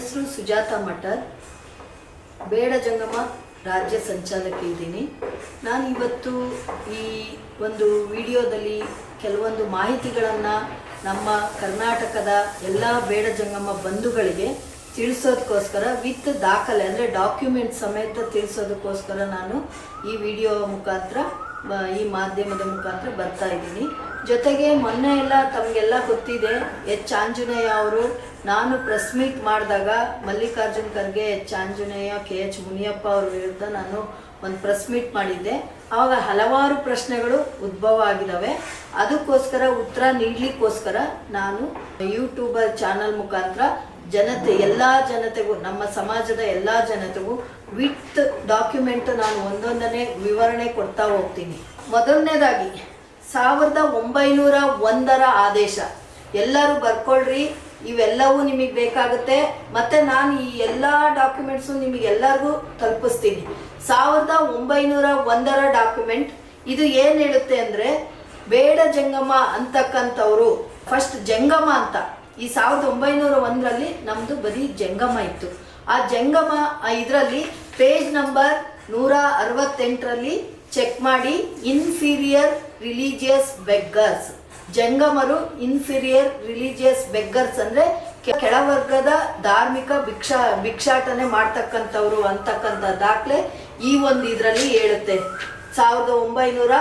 ಹೆಸರು ಸುಜಾತ ಮಠರ್ ಬೇಡ ಜಂಗಮ ರಾಜ್ಯ ಸಂಚಾಲಕಿ ಇದ್ದೀನಿ. ನಾನು ಇವತ್ತು ಈ ಒಂದು ವಿಡಿಯೋದಲ್ಲಿ ಕೆಲವೊಂದು ಮಾಹಿತಿಗಳನ್ನು ನಮ್ಮ ಕರ್ನಾಟಕದ ಎಲ್ಲ ಬೇಡ ಜಂಗಮ ಬಂಧುಗಳಿಗೆ ತಿಳಿಸೋದಕ್ಕೋಸ್ಕರ, ವಿತ್ ದಾಖಲೆ ಅಂದರೆ ಡಾಕ್ಯುಮೆಂಟ್ ಸಮೇತ ತಿಳಿಸೋದಕ್ಕೋಸ್ಕರ ನಾನು ಈ ವಿಡಿಯೋ ಮುಖಾಂತರ, ಈ ಮಾಧ್ಯಮದ ಮುಖಾಂತರ ಬರ್ತಾ ಇದ್ದೀನಿ. ಜೊತೆಗೆ ಮೊನ್ನೆ ಎಲ್ಲ ತಮಗೆಲ್ಲ ಗೊತ್ತಿದೆ, ಎಚ್. ಆಂಜನೇಯ ಅವರು. ನಾನು ಪ್ರೆಸ್ ಮೀಟ್ ಮಾಡಿದಾಗ Mallikarjun Kharge, H. Anjaneya, K. H. Muniyappa ಅವ್ರ ವಿರುದ್ಧ ನಾನು ಒಂದು ಪ್ರೆಸ್ ಮೀಟ್ ಮಾಡಿದ್ದೆ. ಆವಾಗ ಹಲವಾರು ಪ್ರಶ್ನೆಗಳು ಉದ್ಭವ ಆಗಿದ್ದಾವೆ ಅದಕ್ಕೋಸ್ಕರ ಉತ್ತರ ನೀಡಲಿಕ್ಕೋಸ್ಕರ ನಾನು ಯೂಟ್ಯೂಬರ್ ಚಾನಲ್ ಮುಖಾಂತರ ಜನತೆ, ಎಲ್ಲ ಜನತೆಗೂ, ನಮ್ಮ ಸಮಾಜದ ಎಲ್ಲ ಜನತೆಗೂ ವಿತ್ ಡಾಕ್ಯುಮೆಂಟ್ ನಾನು ಒಂದೊಂದನೇ ವಿವರಣೆ ಕೊಡ್ತಾ ಹೋಗ್ತೀನಿ. ಮೊದಲನೇದಾಗಿ ಸಾವಿರದ ಒಂಬೈನೂರ ಒಂದರ ಆದೇಶ. ಎಲ್ಲರೂ ಬರ್ಕೊಳ್ರಿ, ಇವೆಲ್ಲವೂ ನಿಮಗೆ ಬೇಕಾಗುತ್ತೆ. ಮತ್ತೆ ನಾನು ಈ ಎಲ್ಲ ಡಾಕ್ಯುಮೆಂಟ್ಸು ನಿಮಗೆ ಎಲ್ಲರಿಗೂ ತಲುಪಿಸ್ತೀನಿ. ಸಾವಿರದ ಒಂಬೈನೂರ ಒಂದರ ಡಾಕ್ಯುಮೆಂಟ್, ಇದು ಏನು ಹೇಳುತ್ತೆ ಅಂದರೆ, ಬೇಡ ಜಂಗಮ ಅಂತಕ್ಕಂಥವ್ರು. ಫಸ್ಟ್ ಜಂಗಮ ಅಂತ. ಈ ಸಾವಿರದ ಒಂಬೈನೂರ ಒಂದರಲ್ಲಿ ನಮ್ಮದು ಬರೀ ಜಂಗಮ ಇತ್ತು. ಆ ಜಂಗಮ ಇದರಲ್ಲಿ ಪೇಜ್ ನಂಬರ್ ನೂರ ಅರವತ್ತೆಂಟರಲ್ಲಿ ಚೆಕ್ ಮಾಡಿ, ಇನ್ಫೀರಿಯರ್ ರಿಲಿಜಿಯಸ್ ಬೆಗ್ಗರ್ಸ್ ಜಂಗಮರು ಇನ್ಫೀರಿಯರ್ ರಿಲಿಜಿಯಸ್ ಬೆಗ್ಗರ್ಸ್ ಅಂದ್ರೆ ಕೆಳವರ್ಗದ ಧಾರ್ಮಿಕ ಭಿಕ್ಷಾ, ಭಿಕ್ಷಾಟನೆ ಮಾಡ್ತಕ್ಕಂಥವ್ರು ಅಂತಕ್ಕಂಥ ದಾಖಲೆ ಈ ಒಂದು ಇದರಲ್ಲಿ ಹೇಳುತ್ತೆ. ಸಾವಿರದ ಒಂಬೈನೂರ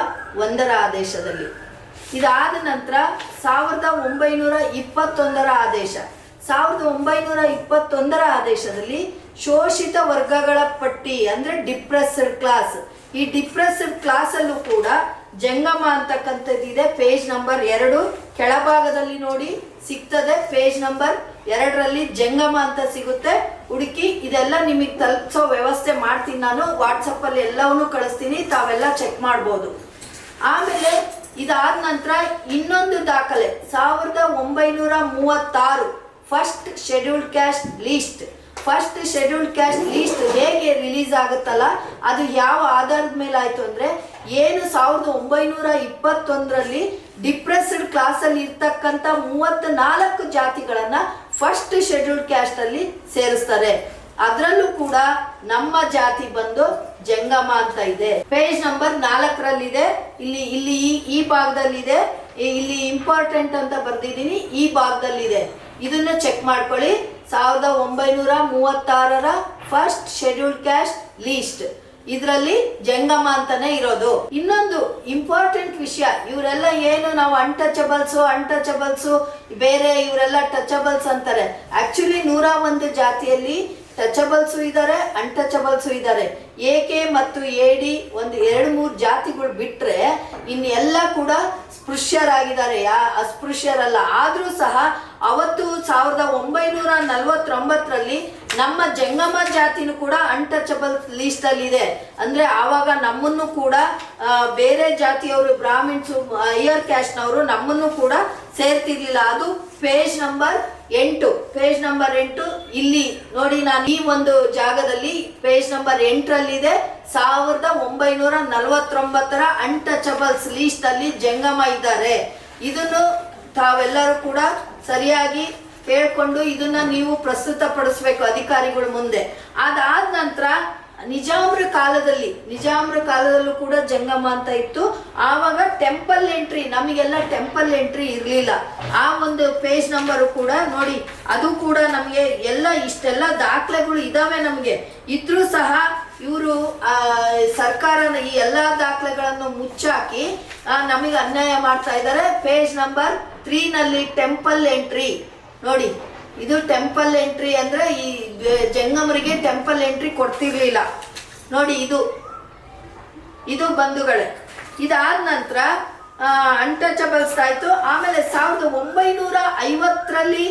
ಒಂದರ ಆದೇಶದಲ್ಲಿ. ಇದಾದ ನಂತರ ಸಾವಿರದ ಒಂಬೈನೂರ ಇಪ್ಪತ್ತೊಂದರ ಆದೇಶ. ಸಾವಿರದ ಒಂಬೈನೂರ ಇಪ್ಪತ್ತೊಂದರ ಆದೇಶದಲ್ಲಿ ಶೋಷಿತ ವರ್ಗಗಳ ಪಟ್ಟಿ ಅಂದ್ರೆ ಡಿಪ್ರೆಸ್ಡ್ ಕ್ಲಾಸ್ ಈ ಡಿಪ್ರೆಸ್ಡ್ ಕ್ಲಾಸ್ ಅಲ್ಲೂ ಕೂಡ ಜಂಗಮ ಅಂತಕ್ಕಂಥದ್ದಿದೆ ಪೇಜ್ ನಂಬರ್ ಎರಡು. ಕೆಳಭಾಗದಲ್ಲಿ ನೋಡಿ ಸಿಗ್ತದೆ. ಪೇಜ್ ನಂಬರ್ ಎರಡರಲ್ಲಿ ಜಂಗಮ ಅಂತ ಸಿಗುತ್ತೆ. ಹುಡುಕಿ ಇದೆಲ್ಲ ನಿಮಗೆ ತಲುಪಿಸೋ ವ್ಯವಸ್ಥೆ ಮಾಡ್ತೀನಿ ನಾನು. ವಾಟ್ಸಪ್ಪಲ್ಲಿ ಎಲ್ಲವನ್ನೂ ಕಳಿಸ್ತೀನಿ. ತಾವೆಲ್ಲ ಚೆಕ್ ಮಾಡ್ಬೋದು. ಆಮೇಲೆ ಇದಾದ ನಂತರ ಇನ್ನೊಂದು ದಾಖಲೆ. ಸಾವಿರದ ಒಂಬೈನೂರ ಮೂವತ್ತಾರು. First scheduled caste list first schedule caste list ಹೇಗೆ ರಿಲೀಸ್ ಆಗುತ್ತಲ್ಲ, ಅದು ಯಾವ ಆಧಾರದ ಮೇಲೆ ಆಯ್ತು ಅಂದ್ರೆ, ಏನು ಸಾವಿರದ ಒಂಬೈನೂರ ಇಪ್ಪತ್ತೊಂದರಲ್ಲಿ ಡಿಪ್ರೆಸ್ಡ್ ಕ್ಲಾಸ್ ಅಲ್ಲಿ ಇರ್ತಕ್ಕಂಥ ಮೂವತ್ತ್ ನಾಲ್ಕು ಜಾತಿಗಳನ್ನ ಫಸ್ಟ್ ಶೆಡ್ಯೂಲ್ ಕ್ಯಾಸ್ಟ್ ಅಲ್ಲಿ ಸೇರಿಸ್ತಾರೆ. ಅದರಲ್ಲೂ ಕೂಡ ನಮ್ಮ ಜಾತಿ ಬಂದು ಜಂಗಮ ಅಂತ ಇದೆ. ಪೇಜ್ ನಂಬರ್ ನಾಲ್ಕರಲ್ಲಿದೆ. ಇಲ್ಲಿ ಇಲ್ಲಿ ಈ ಈ ಭಾಗದಲ್ಲಿದೆ. ಇಲ್ಲಿ ಇಂಪಾರ್ಟೆಂಟ್ ಅಂತ ಬರ್ದಿದ್ದೀನಿ. ಈ ಭಾಗದಲ್ಲಿದೆ. ಇದನ್ನ ಚೆಕ್ ಮಾಡ್ಕೊಳ್ಳಿ. ಸಾವಿರದ ಒಂಬೈನೂರ ಮೂವತ್ತಾರರ ಫಸ್ಟ್ ಶೆಡ್ಯೂಲ್ ಕ್ಯಾಸ್ಟ್ ಲೀಸ್ಟ್ ಇದರಲ್ಲಿ ಜಂಗಮ ಅಂತಾನೆ ಇರೋದು. ಇನ್ನೊಂದು ಇಂಪಾರ್ಟೆಂಟ್ ವಿಷಯ, ಇವರೆಲ್ಲ ಏನು ನಾವು ಅನ್ಟಚಬಲ್ಸು ಅನ್ಟಚಬಲ್ಸು ಬೇರೆ ಇವರೆಲ್ಲ ಟಚಬಲ್ಸ್ ಅಂತಾರೆ. ಆಕ್ಚುಲಿ ನೂರ ಒಂದು ಜಾತಿಯಲ್ಲಿ ಟಚಬಲ್ಸು ಇದ್ದಾರೆ ಅನ್ಟಚಬಲ್ಸು ಇದ್ದಾರೆ ಎಕೆ ಮತ್ತು ಎಡಿ ಒಂದು ಎರಡು ಮೂರು ಜಾತಿಗಳು ಬಿಟ್ರೆ ಇನ್ನೆಲ್ಲ ಕೂಡ ಸ್ಪೃಶ್ಯರಾಗಿದ್ದಾರೆ. ಯಾ ಅಸ್ಪೃಶ್ಯರಲ್ಲ. ಆದರೂ ಸಹ ಅವತ್ತು ಸಾವಿರದ ಒಂಬೈನೂರ ನಲವತ್ತೊಂಬತ್ತರಲ್ಲಿ ನಮ್ಮ ಜಂಗಮ ಜಾತಿನೂ ಕೂಡ ಅನ್ಟಚಬಲ್ ಲಿಸ್ಟ್ ಅಲ್ಲಿ ಇದೆ. ಅಂದ್ರೆ ಆವಾಗ ನಮ್ಮನ್ನು ಕೂಡ ಬೇರೆ ಜಾತಿಯವರು, ಬ್ರಾಹ್ಮಿಣ್ಸು ಅಯ್ಯರ್ ಕ್ಯಾಸ್ಟ್ನವರು ನಮ್ಮನ್ನು ಕೂಡ ಸೇರ್ತಿರ್ಲಿಲ್ಲ. ಅದು ಪೇಜ್ ನಂಬರ್ ಎಂಟು. ಪೇಜ್ ನಂಬರ್ ಎಂಟು ಇಲ್ಲಿ ನೋಡಿ ನಾನು ಈ ಒಂದು ಜಾಗದಲ್ಲಿ ಪೇಜ್ ನಂಬರ್ ಎಂಟರಲ್ಲಿದೆ. ಸಾವಿರದ ಒಂಬೈನೂರ ನಲವತ್ತೊಂಬತ್ತರ ಅನ್ಟಚಬಲ್ಸ್ ಲೀಸ್ಟ್ ಅಲ್ಲಿ ಜಂಗಮ ಇದ್ದಾರೆ. ಇದನ್ನು ತಾವೆಲ್ಲರೂ ಕೂಡ ಸರಿಯಾಗಿ ಹೇಳ್ಕೊಂಡು ಇದನ್ನ ನೀವು ಪ್ರಸ್ತುತಪಡಿಸ್ಬೇಕು ಅಧಿಕಾರಿಗಳ ಮುಂದೆ. ಅದಾದ ನಂತರ ನಿಜಾಮ್ರ ಕಾಲದಲ್ಲಿ, ನಿಜಾಮ್ರ ಕಾಲದಲ್ಲೂ ಕೂಡ ಜಂಗಮ ಅಂತ ಇತ್ತು. ಆವಾಗ ಟೆಂಪಲ್ ಎಂಟ್ರಿ, ನಮಗೆಲ್ಲ ಟೆಂಪಲ್ ಎಂಟ್ರಿ ಇರಲಿಲ್ಲ. ಆ ಒಂದು ಪೇಜ್ ನಂಬರು ಕೂಡ ನೋಡಿ, ಅದು ಕೂಡ ನಮಗೆ ಎಲ್ಲ ಇಷ್ಟೆಲ್ಲ ದಾಖಲೆಗಳು ಇದಾವೆ ನಮಗೆ. ಇದ್ರೂ ಸಹ ಇವರು ಸರ್ಕಾರನ ಈ ಎಲ್ಲ ದಾಖಲೆಗಳನ್ನು ಮುಚ್ಚಾಕಿ ನಮಗೆ ಅನ್ಯಾಯ ಮಾಡ್ತಾ ಇದ್ದಾರೆ ಪೇಜ್ ನಂಬರ್ ತ್ರೀನಲ್ಲಿ ಟೆಂಪಲ್ ಎಂಟ್ರಿ. ನೋಡಿ, ಇದು ಟೆಂಪಲ್ ಎಂಟ್ರಿ ಅಂದ್ರೆ ಈ ಜಂಗಮರಿಗೆ ಟೆಂಪಲ್ ಎಂಟ್ರಿ ಕೊಡ್ತಿರ್ಲಿಲ್ಲ ನೋಡಿ, ಇದು. ಇದು ಬಂಧುಗಳೇ. ಇದಾದ ನಂತರ ಅಂಟಚಬಲ್ಸ್ ಆಯ್ತು. ಆಮೇಲೆ ಸಾವಿರದ ಒಂಬೈನೂರ ಐವತ್ತರಲ್ಲಿ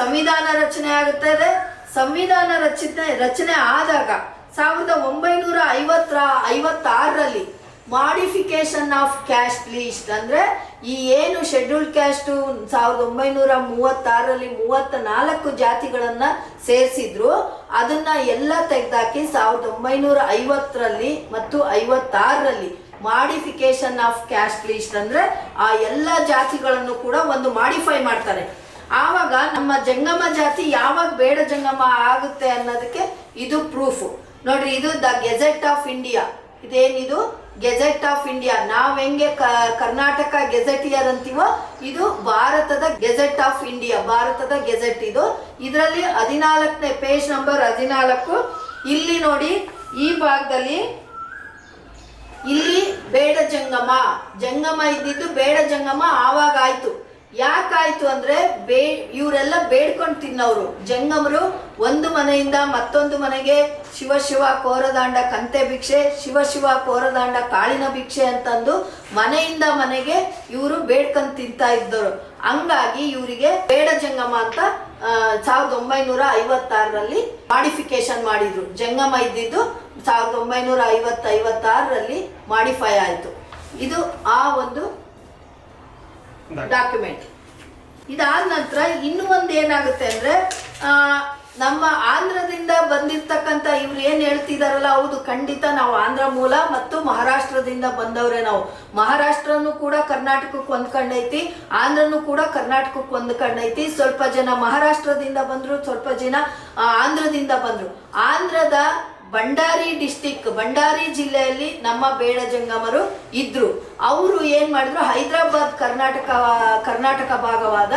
ಸಂವಿಧಾನ ರಚನೆ ಆಗುತ್ತದೆ ಸಂವಿಧಾನ ರಚನೆ ರಚನೆ ಆದಾಗ ಸಾವಿರದ ಒಂಬೈನೂರ ಐವತ್ತರ, ಐವತ್ತಾರರಲ್ಲಿ ಮಾಡಿಫಿಕೇಶನ್ ಆಫ್ ಕ್ಯಾಸ್ಟ್ ಲೀಸ್ಟ್ ಅಂದ್ರೆ ಈ ಏನು ಶೆಡ್ಯೂಲ್ಡ್ ಕ್ಯಾಸ್ಟು ಸಾವಿರದ ಒಂಬೈನೂರ ಮೂವತ್ತಾರರಲ್ಲಿ ಮೂವತ್ತ ನಾಲ್ಕು ಜಾತಿಗಳನ್ನ ಸೇರಿಸಿದ್ರು, ಅದನ್ನ ಎಲ್ಲ ತೆಗೆದಾಕಿ ಸಾವಿರದ ಒಂಬೈನೂರ ಐವತ್ತರಲ್ಲಿ ಮತ್ತು ಐವತ್ತಾರರಲ್ಲಿ ಮಾಡಿಫಿಕೇಶನ್ ಆಫ್ ಕ್ಯಾಸ್ಟ್ ಲೀಸ್ಟ್ ಅಂದ್ರೆ ಆ ಎಲ್ಲ ಜಾತಿಗಳನ್ನು ಕೂಡ ಒಂದು ಮಾಡಿಫೈ ಮಾಡ್ತಾರೆ. ಆವಾಗ ನಮ್ಮ ಜಂಗಮ ಜಾತಿ ಯಾವಾಗ ಬೇಡ ಜಂಗಮ ಆಗುತ್ತೆ ಅನ್ನೋದಕ್ಕೆ ಇದು ಪ್ರೂಫ್ ನೋಡ್ರಿ, ಇದು ದ ಗೆಜೆಟ್ ಆಫ್ ಇಂಡಿಯಾ ಇದೇನಿದು? Gazette of India. ನಾವ್ ಹೆಂಗೆ ಕರ್ನಾಟಕ ಗೆಜೆಟಿಯರ್ ಅಂತೀವೋ, ಇದು ಭಾರತದ ಗೆಜೆಟ್ ಆಫ್ ಇಂಡಿಯಾ. ಭಾರತದ ಗೆಜೆಟ್ ಇದು. ಇದರಲ್ಲಿ ಹದಿನಾಲ್ಕನೇ ಪೇಜ್ ನಂಬರ್ ಹದಿನಾಲ್ಕು. ಇಲ್ಲಿ ನೋಡಿ, ಈ ಭಾಗದಲ್ಲಿ, ಇಲ್ಲಿ ಬೇಡ ಜಂಗಮ. ಜಂಗಮ ಇದ್ದಿದ್ದು ಬೇಡ ಜಂಗಮ, ಆವಾಗ ಆಯ್ತು. ಯಾಕಾಯ್ತು ಅಂದ್ರೆ ಬೇ, ಇವರೆಲ್ಲ ಬೇಡ್ಕೊಂಡು ತಿನ್ನೋರು. ಜಂಗಮರು ಒಂದು ಮನೆಯಿಂದ ಮತ್ತೊಂದು ಮನೆಗೆ ಶಿವ ಶಿವ ಕೋರದಾಂಡ ಕಂತೆ ಭಿಕ್ಷೆ, ಶಿವ ಶಿವ ಕೋರದಾಂಡ ಕಾಳಿನ ಭಿಕ್ಷೆ ಅಂತಂದು ಮನೆಯಿಂದ ಮನೆಗೆ ಇವರು ಬೇಡ್ಕೊಂಡು ತಿಂತಾ ಇದ್ದರು. ಹಂಗಾಗಿ ಇವರಿಗೆ ಬೇಡ ಜಂಗಮ ಅಂತ ಸಾವಿರದ ಒಂಬೈನೂರ ಐವತ್ತಾರರಲ್ಲಿ ಮಾಡಿಫಿಕೇಶನ್ ಮಾಡಿದ್ರು. ಜಂಗಮ ಇದ್ದಿದ್ದು ಸಾವಿರದ ಒಂಬೈನೂರ ಐವತ್ತು ಐವತ್ತಾರರಲ್ಲಿ ಮಾಡಿಫೈ ಆಯಿತು. ಇದು ಆ ಒಂದು ಡಾಕ್ಯುಮೆಂಟ್ ಇದಾದ ನಂತರ ಇನ್ನೂ ಒಂದು ಏನಾಗುತ್ತೆ ಅಂದ್ರೆ ನಮ್ಮ ಆಂಧ್ರದಿಂದ ಬಂದಿರ್ತಕ್ಕಂಥ ಇವ್ರು ಏನ್ ಹೇಳ್ತಿದಾರಲ್ಲ, ಹೌದು, ಖಂಡಿತ ನಾವು ಆಂಧ್ರ ಮೂಲ ಮತ್ತು ಮಹಾರಾಷ್ಟ್ರದಿಂದ ಬಂದವ್ರೆ ನಾವು. ಮಹಾರಾಷ್ಟ್ರನು ಕೂಡ ಕರ್ನಾಟಕಕ್ಕೆ ಹೊಂದ್ಕೊಂಡೈತಿ ಆಂಧ್ರನು ಕೂಡ ಕರ್ನಾಟಕಕ್ಕೆ ಹೊಂದ್ಕೊಂಡೈತಿ ಸ್ವಲ್ಪ ಜನ ಮಹಾರಾಷ್ಟ್ರದಿಂದ ಬಂದರು, ಸ್ವಲ್ಪ ಜನ ಆಂಧ್ರದಿಂದ ಬಂದರು. ಆಂಧ್ರದ ಬಂಡಾರಿ ಡಿಸ್ಟಿಕ್ ಬಂಡಾರಿ ಜಿಲ್ಲೆಯಲ್ಲಿ ನಮ್ಮ ಬೇಡ ಜಂಗಮರು ಇದ್ರು. ಅವರು ಏನ್ ಮಾಡಿದ್ರು? ಹೈದರಾಬಾದ್ ಕರ್ನಾಟಕ ಕರ್ನಾಟಕ ಭಾಗವಾದ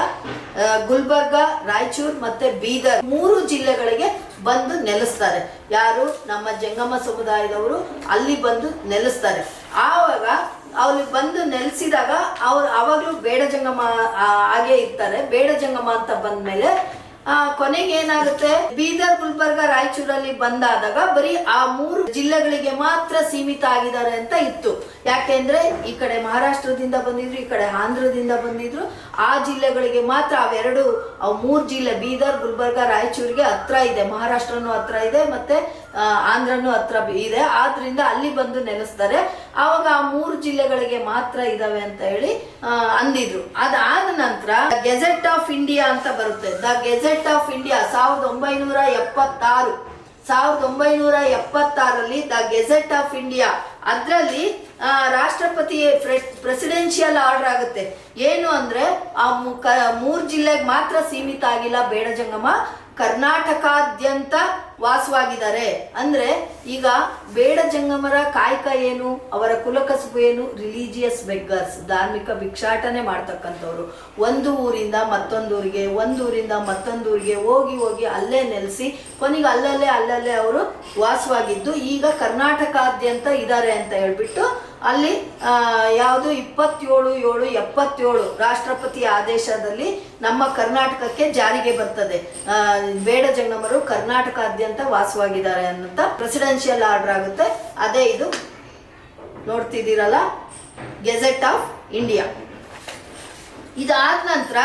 ಗುಲ್ಬರ್ಗ ರಾಯಚೂರ್ ಮತ್ತೆ ಬೀದರ್ ಮೂರು ಜಿಲ್ಲೆಗಳಿಗೆ ಬಂದು ನೆಲೆಸ್ತಾರೆ. ಯಾರು? ನಮ್ಮ ಜಂಗಮ ಸಮುದಾಯದವರು ಅಲ್ಲಿ ಬಂದು ನೆಲೆಸ್ತಾರೆ. ಆವಾಗ ಅವ್ರಿಗೆ ಬಂದು ನೆಲೆಸಿದಾಗ ಅವ್ರು ಆವಾಗಲೂ ಬೇಡ ಜಂಗಮ ಹಾಗೆ ಇರ್ತಾರೆ. ಬೇಡ ಜಂಗಮ ಅಂತ ಬಂದ್ಮೇಲೆ ಆ, ಕೊನೆಗೆ ಏನಾಗುತ್ತೆ? ಬೀದರ್, ಗುಲ್ಬರ್ಗ, ರಾಯಚೂರಲ್ಲಿ ಬಂದಾದಾಗ ಬರೀ ಆ ಮೂರು ಜಿಲ್ಲೆಗಳಿಗೆ ಮಾತ್ರ ಸೀಮಿತ ಆಗಿದ್ದಾರೆ ಅಂತ ಇತ್ತು. ಯಾಕೆಂದ್ರೆ ಈ ಕಡೆ ಮಹಾರಾಷ್ಟ್ರದಿಂದ ಬಂದಿದ್ರು, ಈ ಕಡೆ ಆಂಧ್ರದಿಂದ ಬಂದಿದ್ರು. ಆ ಜಿಲ್ಲೆಗಳಿಗೆ ಮಾತ್ರ ಅವೆರಡು ಅವು ಮೂರು ಜಿಲ್ಲೆ, ಬೀದರ್, ಗುಲ್ಬರ್ಗ, ರಾಯಚೂರಿಗೆ ಹತ್ರ ಇದೆ. ಮಹಾರಾಷ್ಟ್ರನೂ ಹತ್ರ ಇದೆ. ಮತ್ತೆ ಆಂಧ್ರನೂ ಹತ್ರ ಇದೆ. ಆದ್ರಿಂದ ಅಲ್ಲಿ ಬಂದು ನೆಲೆಸ್ತಾರೆ ಆವಾಗ ಆ ಮೂರು ಜಿಲ್ಲೆಗಳಿಗೆ ಮಾತ್ರ ಇದಾವೆ ಅಂತ ಹೇಳಿ ಅಂದಿದ್ರು. ಅದಾದ ನಂತರ ಗೆಜೆಟ್ ಆಫ್ ಇಂಡಿಯಾ ಅಂತ ಬರುತ್ತೆ. ದ ಗೆಜೆಟ್ ಆಫ್ ಇಂಡಿಯಾ ಸಾವಿರದ ಒಂಬೈನೂರ ಎಪ್ಪತ್ತಾರು. ಸಾವಿರದ ಒಂಬೈನೂರ ಎಪ್ಪತ್ತಾರಲ್ಲಿ ದ ಗೆಜೆಟ್ ಆಫ್ ಇಂಡಿಯಾ. ಅದರಲ್ಲಿ ರಾಷ್ಟ್ರಪತಿ ಪ್ರೆಸಿಡೆನ್ಷಿಯಲ್ ಆರ್ಡರ್ ಆಗುತ್ತೆ. ಏನು ಅಂದ್ರೆ, ಆ ಮೂರ್ ಜಿಲ್ಲೆಗೆ ಮಾತ್ರ ಸೀಮಿತ ಆಗಿಲ್ಲ ಬೇಡ ಜಂಗಮ. ಕರ್ನಾಟಕಾದ್ಯಂತ ವಾಸವಾಗಿದ್ದಾರೆ. ಅಂದ್ರೆ ಈಗ ಬೇಡ ಜಂಗಮರ ಕಾಯಕ ಏನು, ಅವರ ಕುಲಕಸುಬು ಏನು? ರಿಲಿಜಿಯಸ್ ಬೆಗ್ಗರ್ಸ್ ಧಾರ್ಮಿಕ ಭಿಕ್ಷಾಟನೆ ಮಾಡ್ತಕ್ಕಂಥವ್ರು. ಒಂದು ಊರಿಂದ ಮತ್ತೊಂದೂರಿಗೆ ಒಂದೂರಿಂದ ಒಂದು ಊರಿಂದ ಮತ್ತೊಂದು ಊರಿಗೆ ಹೋಗಿ ಹೋಗಿ ಅಲ್ಲೇ ನೆಲೆಸಿ, ಕೊನೆಗೆ ಅಲ್ಲಲ್ಲೇ ಅಲ್ಲಲ್ಲೇ ಅವರು ವಾಸವಾಗಿದ್ದು, ಈಗ ಕರ್ನಾಟಕಾದ್ಯಂತ ಇದ್ದಾರೆ ಅಂತ ಹೇಳ್ಬಿಟ್ಟು ಅಲ್ಲಿ ಯಾವುದು ಇಪ್ಪತ್ತೇಳು ಏಳು ಎಪ್ಪತ್ತೇಳು ರಾಷ್ಟ್ರಪತಿ ಆದೇಶದಲ್ಲಿ ನಮ್ಮ ಕರ್ನಾಟಕಕ್ಕೆ ಜಾರಿಗೆ ಬರ್ತದೆ. ಬೇಡ ಜಂಗಮರು ಕರ್ನಾಟಕಾದ್ಯಂತ ವಾಸವಾಗಿದ್ದಾರೆ ಅಂತ ಪ್ರೆಸಿಡೆನ್ಷಿಯಲ್ ಆರ್ಡರ್ ಆಗುತ್ತೆ. ಅದೇ ಇದು ನೋಡ್ತಿದ್ದೀರಲ್ಲ ಗೆಜೆಟ್ ಆಫ್ ಇಂಡಿಯಾ ಇದಾದ ನಂತರ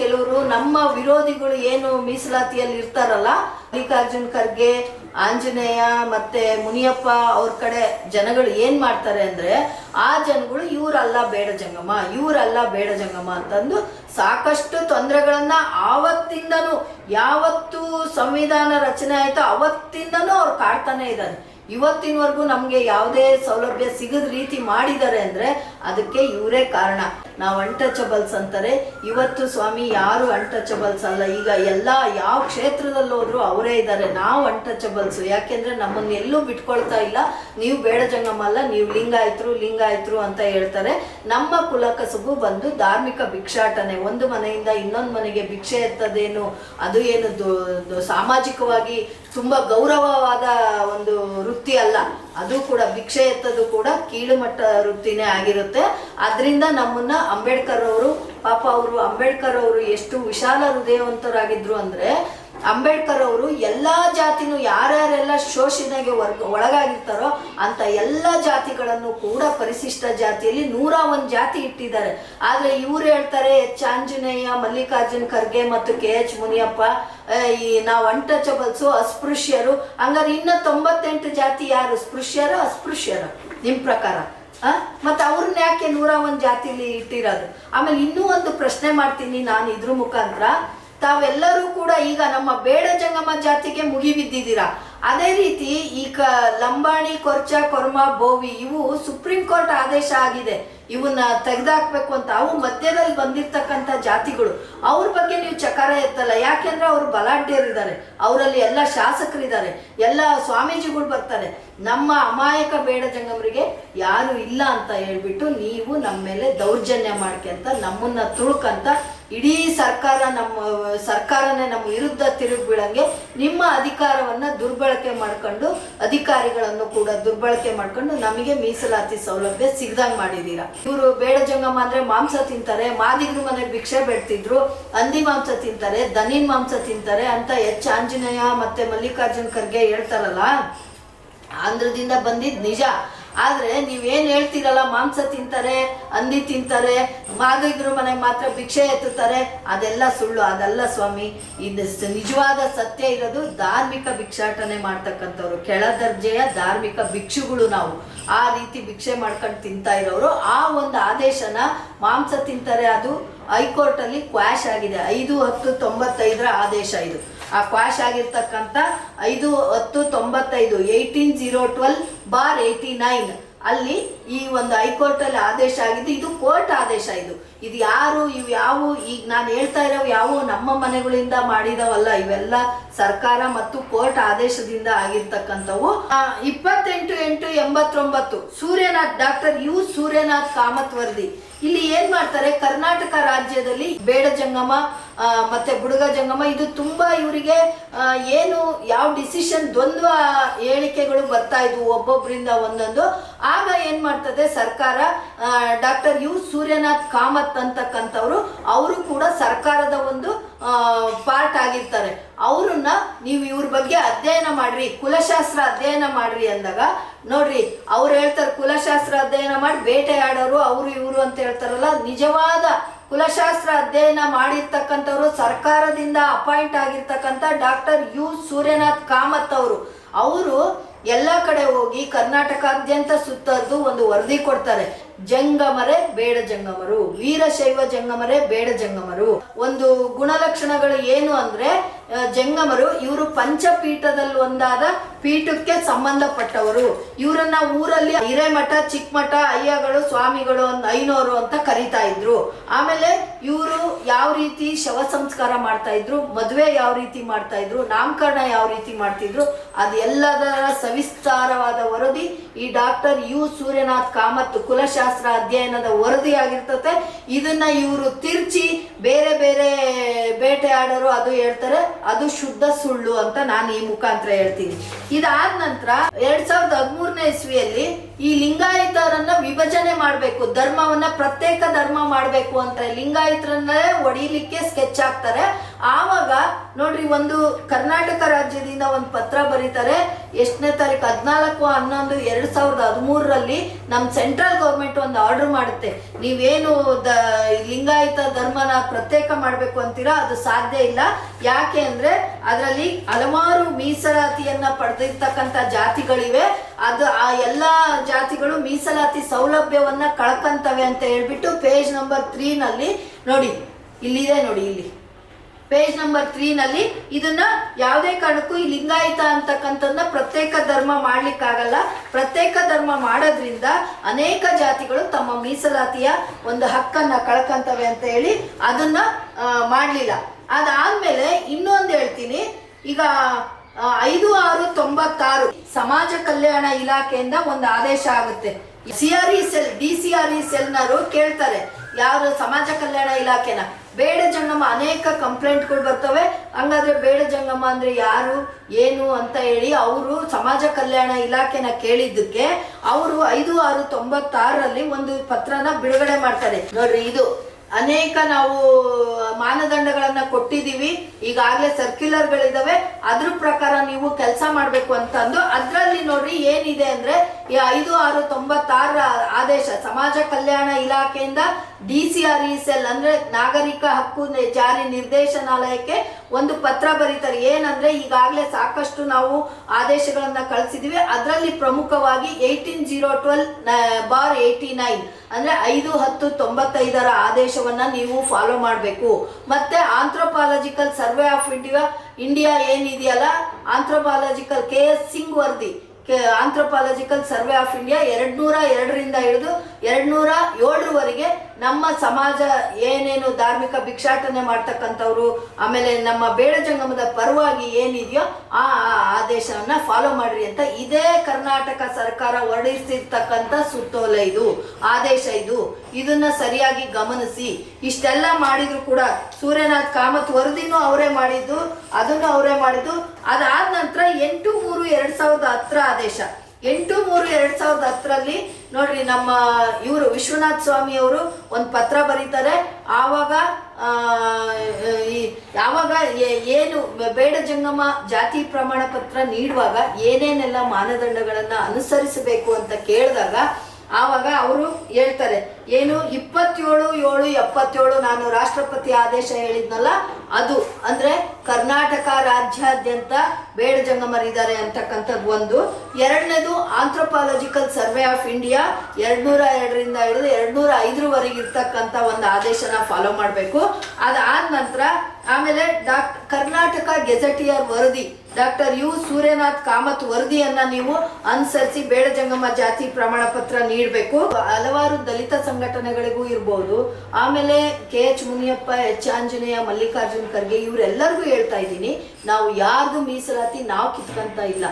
ಕೆಲವರು ನಮ್ಮ ವಿರೋಧಿಗಳು ಏನು ಮೀಸಲಾತಿಯಲ್ಲಿ ಇರ್ತಾರಲ್ಲ, ಮಲ್ಲಿಕಾರ್ಜುನ್ ಖರ್ಗೆ ಆಂಜನೇಯ ಮತ್ತೆ ಮುನಿಯಪ್ಪ ಅವ್ರ ಕಡೆ ಜನಗಳು ಏನ್ ಮಾಡ್ತಾರೆ ಅಂದ್ರೆ ಆ ಜನಗಳು ಇವರಲ್ಲ ಬೇಡ ಜಂಗಮ, ಇವರಲ್ಲ ಬೇಡ ಜಂಗಮ ಅಂತಂದು ಸಾಕಷ್ಟು ತೊಂದರೆಗಳನ್ನ ಆವತ್ತಿಂದನೂ ಯಾವತ್ತು ಸಂವಿಧಾನ ರಚನೆ ಆಯ್ತೋ ಅವತ್ತಿಂದನೂ ಅವ್ರು ಕಾಡ್ತಾನೆ ಇದ್ದಾರೆ. ಇವತ್ತಿನವರೆಗೂ ನಮಗೆ ಯಾವುದೇ ಸೌಲಭ್ಯ ಸಿಗದ ರೀತಿ ಮಾಡಿದ್ದಾರೆ ಅಂದ್ರೆ ಅದಕ್ಕೆ ಇವರೇ ಕಾರಣ. ನಾವು ಅನ್ಟಚಬಲ್ಸ್ ಅಂತಾರೆ. ಇವತ್ತು ಸ್ವಾಮಿ ಯಾರು ಅನ್ಟಚಬಲ್ಸ್ ಅಲ್ಲ. ಈಗ ಎಲ್ಲ ಯಾವ ಕ್ಷೇತ್ರದಲ್ಲಿ ಹೋದ್ರು ಅವರೇ ಇದ್ದಾರೆ. ನಾವು ಅನ್ಟಚಬಲ್ಸ್. ಯಾಕೆಂದ್ರೆ ನಮ್ಮನ್ನ ಎಲ್ಲೂ ಬಿಟ್ಕೊಳ್ತಾ ಇಲ್ಲ. ನೀವು ಬೇಡ ಜಂಗಮ ಅಲ್ಲ. ನೀವು ಲಿಂಗಾಯತರು ಲಿಂಗಾಯತರು ಅಂತ ಹೇಳ್ತಾರೆ. ನಮ್ಮ ಕುಲ ಕಸುಬು ಬಂದು ಧಾರ್ಮಿಕ ಭಿಕ್ಷಾಟನೆ. ಒಂದು ಮನೆಯಿಂದ ಇನ್ನೊಂದು ಮನೆಗೆ ಭಿಕ್ಷೆ ಎತ್ತದೇನು? ಅದು ಏನು ಸಾಮಾಜಿಕವಾಗಿ ತುಂಬಾ ಗೌರವವಾದ ಒಂದು ವೃತ್ತಿ ಅಲ್ಲ. ಅದು ಕೂಡ ಭಿಕ್ಷೆ ಎತ್ತದು ಕೂಡ ಕೀಳು ಮಟ್ಟ ವೃತ್ತಿನೇ ಆಗಿರುತ್ತೆ. ಅದರಿಂದ ನಮ್ಮನ್ನ ಅಂಬೇಡ್ಕರ್ ಅವರು, ಪಾಪ ಅವರು ಅಂಬೇಡ್ಕರ್ ಅವರು ಎಷ್ಟು ವಿಶಾಲ ಹೃದಯವಂತರಾಗಿದ್ರು ಅಂದ್ರೆ ಅಂಬೇಡ್ಕರ್ ಅವರು ಎಲ್ಲ ಜಾತಿನೂ ಯಾರ್ಯಾರೆಲ್ಲ ಶೋಷಣೆಗೆ ವರ್ಗ ಒಳಗಾಗಿರ್ತಾರೋ ಅಂತ ಎಲ್ಲ ಜಾತಿಗಳನ್ನು ಕೂಡ ಪರಿಶಿಷ್ಟ ಜಾತಿಯಲ್ಲಿ ನೂರ ಒಂದು ಜಾತಿ ಇಟ್ಟಿದ್ದಾರೆ. ಆದರೆ ಇವ್ರು ಹೇಳ್ತಾರೆ ಎಚ್ ಆಂಜನೇಯ ಮಲ್ಲಿಕಾರ್ಜುನ್ ಖರ್ಗೆ ಮತ್ತು ಕೆ ಎಚ್ ಮುನಿಯಪ್ಪ ಈ ನಾವು ಅಂಟಚಬಲ್ಸು, ಅಸ್ಪೃಶ್ಯರು. ಹಂಗಾರೆ ಇನ್ನ ತೊಂಬತ್ತೆಂಟು ಜಾತಿ ಯಾರು? ಸ್ಪೃಶ್ಯರು, ಅಸ್ಪೃಶ್ಯರು? ನಿಮ್ಮ ಪ್ರಕಾರ? ಮತ್ತು ಅವ್ರನ್ನ ಯಾಕೆ ನೂರ ಒಂದು ಜಾತಿಲಿ ಇಟ್ಟಿರೋದು? ಆಮೇಲೆ ಇನ್ನೂ ಒಂದು ಪ್ರಶ್ನೆ ಮಾಡ್ತೀನಿ ನಾನು ಇದ್ರ ಮುಖಾಂತರ. ತಾವೆಲ್ಲರೂ ಕೂಡ ಈಗ ನಮ್ಮ ಬೇಡ ಜಂಗಮ ಜಾತಿಗೆ ಮುಗಿಬಿದ್ದಿದ್ದೀರಾ? ಅದೇ ರೀತಿ ಈ ಕ ಲಂಬಾಣಿ, ಕೊರ್ಚ, ಕೊರ್ಮ, ಬೋವಿ ಇವು ಸುಪ್ರೀಂ ಕೋರ್ಟ್ ಆದೇಶ ಆಗಿದೆ. ಇವನ್ನ ತೆಗೆದಾಕ್ಬೇಕು ಅಂತ ಅವು ಮಧ್ಯದಲ್ಲಿ ಬಂದಿರ್ತಕ್ಕಂಥ ಜಾತಿಗಳು. ಅವ್ರ ಬಗ್ಗೆ ನೀವು ಚಕಾರ ಎತ್ತಲ್ಲ. ಯಾಕೆಂದ್ರೆ ಅವರು ಬಲಾಢ್ಯರಿದ್ದಾರೆ. ಅವರಲ್ಲಿ ಎಲ್ಲ ಶಾಸಕರಿದ್ದಾರೆ. ಎಲ್ಲ ಸ್ವಾಮೀಜಿಗಳು ಬರ್ತಾರೆ. ನಮ್ಮ ಅಮಾಯಕ ಬೇಡ ಜಂಗಮರಿಗೆ ಯಾರು ಇಲ್ಲ ಅಂತ ಹೇಳ್ಬಿಟ್ಟು ನೀವು ನಮ್ಮ ಮೇಲೆ ದೌರ್ಜನ್ಯ ಮಾಡ್ಕೊಂತ, ನಮ್ಮನ್ನ ತುಳುಕಂತ ಇಡೀ ಸರ್ಕಾರ ನಮ್ಮ, ಸರ್ಕಾರನೇ ನಮ್ಮ ವಿರುದ್ಧ ತಿರುಗಿ ಬೀಳಂಗೆ ನಿಮ್ಮ ಅಧಿಕಾರವನ್ನ ದುರ್ಬಳಕೆ ಮಾಡ್ಕೊಂಡು, ಅಧಿಕಾರಿಗಳನ್ನು ಕೂಡ ದುರ್ಬಳಕೆ ಮಾಡ್ಕೊಂಡು ನಮಗೆ ಮೀಸಲಾತಿ ಸೌಲಭ್ಯ ಸಿಗ್ದಂಗ್ ಮಾಡಿದೀರಾ. ಇವರು ಬೇಡ ಜಂಗಮ ಅಂದರೆ ಮಾಂಸ ತಿಂತಾರೆ, ಮಾದಿಗ್ರ ಮನೆ ಭಿಕ್ಷೆ ಬೇಡ್ತಿದ್ರು, ಹಂದಿ ಮಾಂಸ ತಿಂತಾರೆ, ದನಿನ್ ಮಾಂಸ ತಿಂತಾರೆ ಅಂತ ಎಚ್ ಆಂಜನೇಯ ಮತ್ತೆ ಮಲ್ಲಿಕಾರ್ಜುನ್ ಖರ್ಗೆ ಹೇಳ್ತಾರಲ್ಲ, ಆಂಧ್ರದಿಂದ ಬಂದಿದ್ದು ನಿಜ. ಆದ್ರೆ ನೀವೇನು ಹೇಳ್ತೀರಲ್ಲ, ಮಾಂಸ ತಿಂತಾರೆ, ಹಂದಿ ತಿಂತಾರೆ ಮಾದಿಗ್ರ ಮನೆಗೆ ಮಾತ್ರ ಭಿಕ್ಷೆ ಎತ್ತುತ್ತಾರೆ, ಅದೆಲ್ಲ ಸುಳ್ಳು, ಅದಲ್ಲ ಸ್ವಾಮಿ. ಇದು ನಿಜವಾದ ಸತ್ಯ ಇರೋದು ಧಾರ್ಮಿಕ ಭಿಕ್ಷಾಟನೆ ಮಾಡ್ತಕ್ಕಂಥವ್ರು. ಕೆಳ ದರ್ಜೆಯ ಧಾರ್ಮಿಕ ಭಿಕ್ಷುಗಳು ನಾವು. ಆ ರೀತಿ ಭಿಕ್ಷೆ ಮಾಡ್ಕೊಂಡು ತಿಂತಾ ಇರೋರು. ಆ ಒಂದು ಆದೇಶನ ಮಾಂಸ ತಿಂತಾರೆ ಅದು ಹೈಕೋರ್ಟ್ ಅಲ್ಲಿ ಕ್ವಾಶ್ ಆಗಿದೆ. ಐದು ಹತ್ತು ತೊಂಬತ್ತೈದರ ಆದೇಶ ಇದು. ಆ ಕ್ವಾಶ್ ಆಗಿರ್ತಕ್ಕಂಥ ಐದು, ಹತ್ತು, ತೊಂಬತ್ತೈದು eighteen zero twelve bar eighty nine ಅಲ್ಲಿ ಈ ಒಂದು ಹೈಕೋರ್ಟ್ ಅಲ್ಲಿ ಆದೇಶ ಆಗಿದ್ದು, ಇದು ಕೋರ್ಟ್ ಆದೇಶ ಇದು. ಇದು ಯಾರು, ಇವು ಯಾವು ಈಗ ನಾನು ಹೇಳ್ತಾ ಇರೋ ಯಾವು ನಮ್ಮ ಮನೆಗಳಿಂದ ಮಾಡಿದವಲ್ಲ, ಇವೆಲ್ಲ ಸರ್ಕಾರ ಮತ್ತು ಕೋರ್ಟ್ ಆದೇಶದಿಂದ ಆಗಿರ್ತಕ್ಕಂಥವು. ಇಪ್ಪತ್ತೆಂಟು ಎಂಟು ಎಂಬತ್ತೊಂಬತ್ತು, ಸೂರ್ಯನಾಥ್, ಡಾಕ್ಟರ್ ಯು ಸೂರ್ಯನಾಥ್ ಕಾಮತ್ ವರದಿ ಇಲ್ಲಿ ಏನ್ ಮಾಡ್ತಾರೆ? ಕರ್ನಾಟಕ ರಾಜ್ಯದಲ್ಲಿ ಬೇಡ ಜಂಗಮ ಮತ್ತೆ ಬುಡುಗ ಜಂಗಮ, ಇದು ತುಂಬಾ ಇವರಿಗೆ ಏನು ಯಾವ ಡಿಸಿಷನ್, ದ್ವಂದ್ವ ಹೇಳಿಕೆಗಳು ಬರ್ತಾ ಇದ್ವು ಒಬ್ಬೊಬ್ಬರಿಂದ ಒಂದೊಂದು. ಆಗ ಏನ್ ಮಾಡ್ತದೆ ಸರ್ಕಾರ? ಡಾಕ್ಟರ್ ಯು ಸೂರ್ಯನಾಥ್ ಕಾಮತ್ ಅಂತಕ್ಕಂಥವ್ರು, ಅವರು ಕೂಡ ಸರ್ಕಾರದ ಒಂದು ಪಾರ್ಟ್ ಆಗಿರ್ತಾರೆ. ಅವ್ರನ್ನ ನೀವು ಇವ್ರ ಬಗ್ಗೆ ಅಧ್ಯಯನ ಮಾಡ್ರಿ, ಕುಲಶಾಸ್ತ್ರ ಅಧ್ಯಯನ ಮಾಡ್ರಿ ಅಂದಾಗ, ನೋಡ್ರಿ, ಅವ್ರು ಹೇಳ್ತಾರೆ ಕುಲಶಾಸ್ತ್ರ ಅಧ್ಯಯನ ಮಾಡಿ ಬೇಟೆಯಾಡೋರು ಅವರು ಇವರು ಅಂತ ಹೇಳ್ತಾರಲ್ಲ, ನಿಜವಾದ ಕುಲಶಾಸ್ತ್ರ ಅಧ್ಯಯನ ಮಾಡಿರ್ತಕ್ಕಂಥವ್ರು ಸರ್ಕಾರದಿಂದ ಅಪಾಯಿಂಟ್ ಆಗಿರ್ತಕ್ಕಂಥ ಡಾಕ್ಟರ್ ಯು. ಸೂರ್ಯನಾಥ್ ಕಾಮತ್ ಅವರು. ಅವರು ಎಲ್ಲ ಕಡೆ ಹೋಗಿ ಕರ್ನಾಟಕಾದ್ಯಂತ ಸುತ್ತದ್ದು ಒಂದು ವರದಿ ಕೊಡ್ತಾರೆ. ಜಂಗಮರೇ ಬೇಡ ಜಂಗಮರು, ವೀರಶೈವ ಜಂಗಮರೆ ಬೇಡ ಜಂಗಮರು. ಒಂದು ಗುಣಲಕ್ಷಣಗಳು ಏನು ಅಂದ್ರೆ ಜಂಗಮರು ಇವರು ಪಂಚಪೀಠದಲ್ಲಿ ಒಂದಾದ ಪೀಠಕ್ಕೆ ಸಂಬಂಧಪಟ್ಟವರು. ಇವರನ್ನ ಊರಲ್ಲಿ ಹಿರೇಮಠ, ಚಿಕ್ಕಮಠ, ಅಯ್ಯಗಳು, ಸ್ವಾಮಿಗಳು ಐನೋರು ಅಂತ ಕರಿತಾ ಇದ್ರು. ಆಮೇಲೆ ಇವರು ಯಾವ ರೀತಿ ಶವ ಸಂಸ್ಕಾರ ಮಾಡ್ತಾ ಇದ್ರು, ಮದುವೆ ಯಾವ ರೀತಿ ಮಾಡ್ತಾ ಇದ್ರು, ನಾಮಕರಣ ಯಾವ ರೀತಿ ಮಾಡ್ತಿದ್ರು, ಅದೆಲ್ಲದರ ಸವಿಸ್ತಾರವಾದ ವರದಿ ಈ ಡಾಕ್ಟರ್ ಯು ಸೂರ್ಯನಾಥ್ ಕಾಮತ್ ಕುಲಶಾಸ್ತ್ರ ಅಧ್ಯಯನದ ವರದಿ ಆಗಿರ್ತತೆ ಇದನ್ನ ಇವರು ತಿರ್ಚಿ ಬೇರೆ ಬೇರೆ ಬೇಟೆಯಾಡೋರು ಅದು ಹೇಳ್ತಾರೆ, ಅದು ಶುದ್ಧ ಸುಳ್ಳು ಅಂತ ನಾನು ಈ ಮುಖಾಂತರ ಹೇಳ್ತೀನಿ. ಇದಾದ ನಂತರ ಎರಡ್ ಸಾವಿರದ ಹದಿಮೂರನೇ ಇಸ್ವಿಯಲ್ಲಿ ಈ ಲಿಂಗಾಯತರನ್ನ ವಿಭಜನೆ ಮಾಡಬೇಕು, ಧರ್ಮವನ್ನ ಪ್ರತ್ಯೇಕ ಧರ್ಮ ಮಾಡಬೇಕು ಅಂತ ಲಿಂಗಾಯತರನ್ನೇ ಒಡಿಲಿಕ್ಕೆ ಸ್ಕೆಚ್ ಹಾಕ್ತಾರೆ. ಆವಾಗ ನೋಡ್ರಿ, ಒಂದು ಕರ್ನಾಟಕ ರಾಜ್ಯದಿಂದ ಒಂದು ಪತ್ರ ಬರೀತಾರೆ, ಎಷ್ಟನೇ ತಾರೀಕು ಹದಿನಾಲ್ಕು, ಹನ್ನೊಂದು, ಎರಡ್ ಸಾವಿರದ ಹದಿಮೂರರಲ್ಲಿ ನಮ್ಮ ಸೆಂಟ್ರಲ್ ಗೌರ್ಮೆಂಟ್ ಒಂದು ಆರ್ಡರ್ ಮಾಡುತ್ತೆ. ನೀವೇನು ದ, ಲಿಂಗಾಯತ ಧರ್ಮನ ಪ್ರತ್ಯೇಕ ಮಾಡಬೇಕು ಅಂತೀರಾ, ಅದು ಸಾಧ್ಯ ಇಲ್ಲ. ಯಾಕೆ ಅಂದ್ರೆ, ಅದರಲ್ಲಿ ಹಲವಾರು ಮೀಸಲಾತಿಯನ್ನ ಪಡೆದಿರ್ತಕ್ಕಂಥ ಜಾತಿಗಳಿವೆ. ಅದು ಆ ಎಲ್ಲ ಜಾತಿಗಳು ಮೀಸಲಾತಿ ಸೌಲಭ್ಯವನ್ನ ಕಳ್ಕಂತವೆ ಅಂತ ಹೇಳ್ಬಿಟ್ಟು, ಪೇಜ್ ನಂಬರ್ ತ್ರೀನಲ್ಲಿ ನೋಡಿ, ಇಲ್ಲಿದೆ ನೋಡಿ, ಇಲ್ಲಿ. ಪೇಜ್ ನಂಬರ್ ತ್ರೀನಲ್ಲಿ ಇದನ್ನ ಯಾವುದೇ ಕಾರಣಕ್ಕೂ ಈ ಲಿಂಗಾಯತ ಅಂತಕ್ಕಂಥದ್ದನ್ನ ಪ್ರತ್ಯೇಕ ಧರ್ಮ ಮಾಡ್ಲಿಕ್ಕಾಗಲ್ಲ. ಪ್ರತ್ಯೇಕ ಧರ್ಮ ಮಾಡೋದ್ರಿಂದ ಅನೇಕ ಜಾತಿಗಳು ತಮ್ಮ ಮೀಸಲಾತಿಯ ಒಂದು ಹಕ್ಕನ್ನ ಕಳ್ಕಂತವೆ ಅಂತ ಹೇಳಿ ಅದನ್ನ ಮಾಡಲಿಲ್ಲ. ಅದಾದ್ಮೇಲೆ ಇನ್ನೊಂದು ಹೇಳ್ತೀನಿ. ಈಗ ಐದು ಆರು ತೊಂಬತ್ತಾರು ಸಮಾಜ ಕಲ್ಯಾಣ ಇಲಾಖೆಯಿಂದ ಒಂದು ಆದೇಶ ಆಗುತ್ತೆ. C R E cell D C R E ಸೆಲ್ನವರು ಕೇಳ್ತಾರೆ, ಯಾರು ಸಮಾಜ ಕಲ್ಯಾಣ ಇಲಾಖೆನ. ಬೇಡ ಜಂಗಮ ಅನೇಕ ಕಂಪ್ಲೇಂಟ್ಗಳು ಬರ್ತವೆ. ಹಂಗಾದ್ರೆ ಬೇಡ ಜಂಗಮ ಅಂದ್ರೆ ಯಾರು, ಏನು ಅಂತ ಹೇಳಿ ಅವರು ಸಮಾಜ ಕಲ್ಯಾಣ ಇಲಾಖೆನ ಕೇಳಿದ್ದಕ್ಕೆ ಅವರು ಐದು ಆರು ತೊಂಬತ್ತಾರರಲ್ಲಿ ಒಂದು ಪತ್ರನ ಬಿಡುಗಡೆ ಮಾಡ್ತಾರೆ. ನೋಡ್ರಿ ಇದು, ಅನೇಕ ನಾವು ಮಾನದಂಡಗಳನ್ನ ಕೊಟ್ಟಿದ್ದೀವಿ. ಈಗಾಗಲೇ ಸರ್ಕ್ಯುಲರ್ಗಳಿದ್ದಾವೆ ಅದ್ರ ಪ್ರಕಾರ ನೀವು ಕೆಲಸ ಮಾಡಬೇಕು ಅಂತಂದು. ಅದರಲ್ಲಿ ನೋಡ್ರಿ ಏನಿದೆ ಅಂದ್ರೆ ಐದು ಆರು ತೊಂಬತ್ತಾರರ ಆದೇಶ ಸಮಾಜ ಕಲ್ಯಾಣ ಇಲಾಖೆಯಿಂದ D C R E cell ಅಂದ್ರೆ ನಾಗರಿಕ ಹಕ್ಕು ಜಾರಿ ನಿರ್ದೇಶನಾಲಯಕ್ಕೆ ಒಂದು ಪತ್ರ ಬರೀತಾರೆ. ಏನಂದ್ರೆ ಈಗಾಗಲೇ ಸಾಕಷ್ಟು ನಾವು ಆದೇಶಗಳನ್ನ ಕಳಿಸಿದೀವಿ. ಅದರಲ್ಲಿ ಪ್ರಮುಖವಾಗಿ eighteen zero twelve bar eighty nine ಅಂದ್ರೆ ಐದು ಹತ್ತು ತೊಂಬತ್ತೈದರ ಆದೇಶವನ್ನ ನೀವು ಫಾಲೋ ಮಾಡಬೇಕು. ಮತ್ತೆ anthropological survey of India India ಏನಿದೆಯಲ್ಲ, ಆಂಥ್ರೋಪಾಲಜಿಕಲ್ ಕೆ ಎಸ್ ಸಿಂಗ್ ವರದಿ. ಆಂಥ್ರೋಪಾಲಜಿಕಲ್ ಸರ್ವೆ ಆಫ್ ಇಂಡಿಯಾ ಎರಡ್ ನೂರ ಎರಡರಿಂದ ಹಿಡಿದು ಎರಡ್ ನೂರ ಏಳರವರೆಗೆ ನಮ್ಮ ಸಮಾಜ ಏನೇನು ಧಾರ್ಮಿಕ ಭಿಕ್ಷಾಟನೆ ಮಾಡ್ತಕ್ಕಂಥವ್ರು, ಆಮೇಲೆ ನಮ್ಮ ಬೇಡ ಜಂಗಮದ ಪರವಾಗಿ ಏನಿದೆಯೋ ಆ ಆದೇಶವನ್ನ ಫಾಲೋ ಮಾಡ್ರಿ ಅಂತ ಇದೇ ಕರ್ನಾಟಕ ಸರ್ಕಾರ ಹೊರಡಿಸಿರ್ತಕ್ಕಂಥ ಸುತ್ತೋಲೆ ಇದು, ಆದೇಶ ಇದು. ಇದನ್ನ ಸರಿಯಾಗಿ ಗಮನಿಸಿ. ಇಷ್ಟೆಲ್ಲ ಮಾಡಿದ್ರು ಕೂಡ ಸೂರ್ಯನಾಥ್ ಕಾಮತ್ ವರದಿನೂ ಅವರೇ ಮಾಡಿದ್ದು, ಅದನ್ನು ಅವರೇ ಮಾಡಿದ್ದು. ಅದಾದ ನಂತರ ಎಂಟು ಮೂರು ಎರಡ್ ಸಾವಿರದ ಹತ್ತರ ಆದೇಶ. ಎಂಟು ಮೂರು ಎರಡ್ ಸಾವಿರದ ಹತ್ತರಲ್ಲಿ ನೋಡ್ರಿ ನಮ್ಮ ಇವರು ವಿಶ್ವನಾಥ್ ಸ್ವಾಮಿ ಅವರು ಒಂದು ಪತ್ರ ಬರೀತಾರೆ. ಆವಾಗ ಯಾವಾಗ ಏನು ಬೇಡ ಜಂಗಮ ಜಾತಿ ಪ್ರಮಾಣ ಪತ್ರ ನೀಡುವಾಗ ಏನೇನೆಲ್ಲ ಮಾನದಂಡಗಳನ್ನು ಅನುಸರಿಸಬೇಕು ಅಂತ ಕೇಳಿದಾಗ ಆವಾಗ ಅವರು ಹೇಳ್ತಾರೆ, ಏನು ಇಪ್ಪತ್ತೇಳು ಏಳು ಎಪ್ಪತ್ತೇಳು ನಾನು ರಾಷ್ಟ್ರಪತಿ ಆದೇಶ ಹೇಳಿದ್ನಲ್ಲ, ಅದು ಅಂದ್ರೆ ಕರ್ನಾಟಕ ರಾಜ್ಯಾದ್ಯಂತ ಬೇಡ ಜಂಗಮರಿದ್ದಾರೆ ಅಂತಕ್ಕಂಥದ್ದು ಒಂದು. ಎರಡನೇದು ಆಂಥ್ರೋಪಾಲಜಿಕಲ್ ಸರ್ವೆ ಆಫ್ ಇಂಡಿಯಾ ಎರಡ್ನೂರ ಎರಡರಿಂದ ಹಿಡಿದು ಎರಡ್ನೂರ ಐದರವರೆಗೆ ಇರ್ತಕ್ಕಂಥ ಒಂದು ಆದೇಶನ ಫಾಲೋ ಮಾಡಬೇಕು. ಅದಾದ ನಂತರ ಆಮೇಲೆ ಡಾಕ್ ಕರ್ನಾಟಕ ಗೆಜೆಟಿಯರ್ ವರದಿ ಡಾಕ್ಟರ್ ಯು ಸೂರ್ಯನಾಥ್ ಕಾಮತ್ ವರದಿಯನ್ನ ನೀವು ಅನುಸರಿಸಿ ಬೇಡ ಜಂಗಮ ಜಾತಿ ಪ್ರಮಾಣ ಪತ್ರ ನೀಡಬೇಕು. ಹಲವಾರು ದಲಿತ ಸಂಘಟನೆಗಳಿಗೂ ಇರಬಹುದು ಆಮೇಲೆ K H Muniyappa, H Anjaneya, Mallikarjun Kharge ಇವರೆಲ್ಲರಿಗೂ ಹೇಳ್ತಾ ಇದ್ದೀನಿ, ನಾವು ಯಾರ್ದು ಮೀಸಲಾತಿ ನಾವು ಕಿತ್ಕೊಂತ ಇಲ್ಲ.